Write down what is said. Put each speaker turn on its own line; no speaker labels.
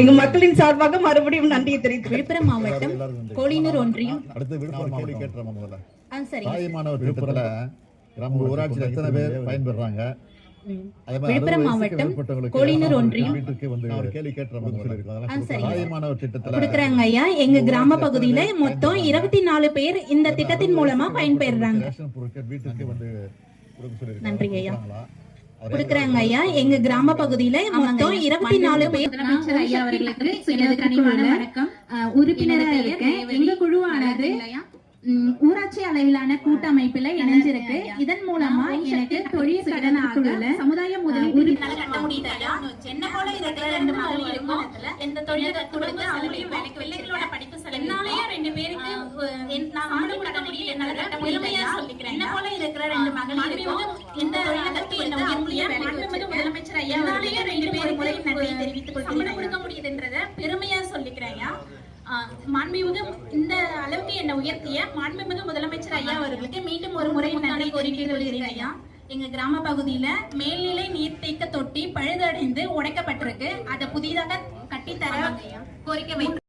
எங்க மக்களின் சார்பாக மறுபடியும் நன்றியை தெரிவித்துக்கிறேன்
விழுப்புரம் மாவட்டம் கோழினூர் ஒன்றியம்.
அடுத்து விழுப்புரம் கேள்வி கேட்டுறோம் முதல்ல. தாய்மானவர் நம்ம ஊராட்சியில் எத்தனை பேர் பயன்பெறாங்க? அதே மாதிரி
விழுப்புரம் மாவட்டம் கோழினூர் ஒன்றியம். கொடுக்குறாங்க ஐயா. எங்க கிராம பகுதியில மொத்தம் இருபத்தி நாலு பேர் இந்த திட்டத்தின் மூலமா
சொல்லியிருக்காங்க.
நன்றி ஐயா. கொடுக்குறாங்க ஐயா. எங்க கிராம பகுதியில மொத்தம் இருபத்தி நாலு பேர்.
ஐயா அவர்களுக்கு எனது கனிவான வணக்கம். அஹ், உறுப்பினரா இருக்கேன் எங்க குழுவானது ஊராட்சி அளவிலான கூட்டமைப்புல இணைஞ்சிருக்கு. இதன் மூலமா எனக்கு தொழில் கடனாக சமுதாய முதலீடு
உறுப்பினரை கட்ட முடியுது ஐயா என்ன போல இருக்கிற ரெண்டு மகளிருக்கும் எந்த தொழிலை கொடுத்து அவங்களையும் வேலைக்கு பிள்ளைகளோட படிப்பு செலவு என்னாலயே ரெண்டு பேருக்கு என்- நான் சம்பளம் கட்ட முடியல என்னால கட்ட முடியல சொல்லிக்கிறேன் என்ன போல முதலமைச்சர் ஐயா ரெண்டு தெரிவித்துக் கொள்கிறேன். கொடுக்க முடியுதுன்றத பெருமையா சொல்லிக்கிறேன் ஐயா. மாண்புமிகு இந்த அளவுக்கு என்னை உயர்த்திய மாண்புமிகு முதலமைச்சர் ஐயா அவர்களுக்கு மீண்டும் ஒரு முறை நன்றி கோரிக்கை கொள்கிறேன் ஐயா. எங்க கிராம பகுதியில மேல்நிலை நீர்த்தேக்க தொட்டி பழுதடைந்து உடைக்கப்பட்டிருக்கு. அதை புதிதாக கட்டித்தர கோரிக்கை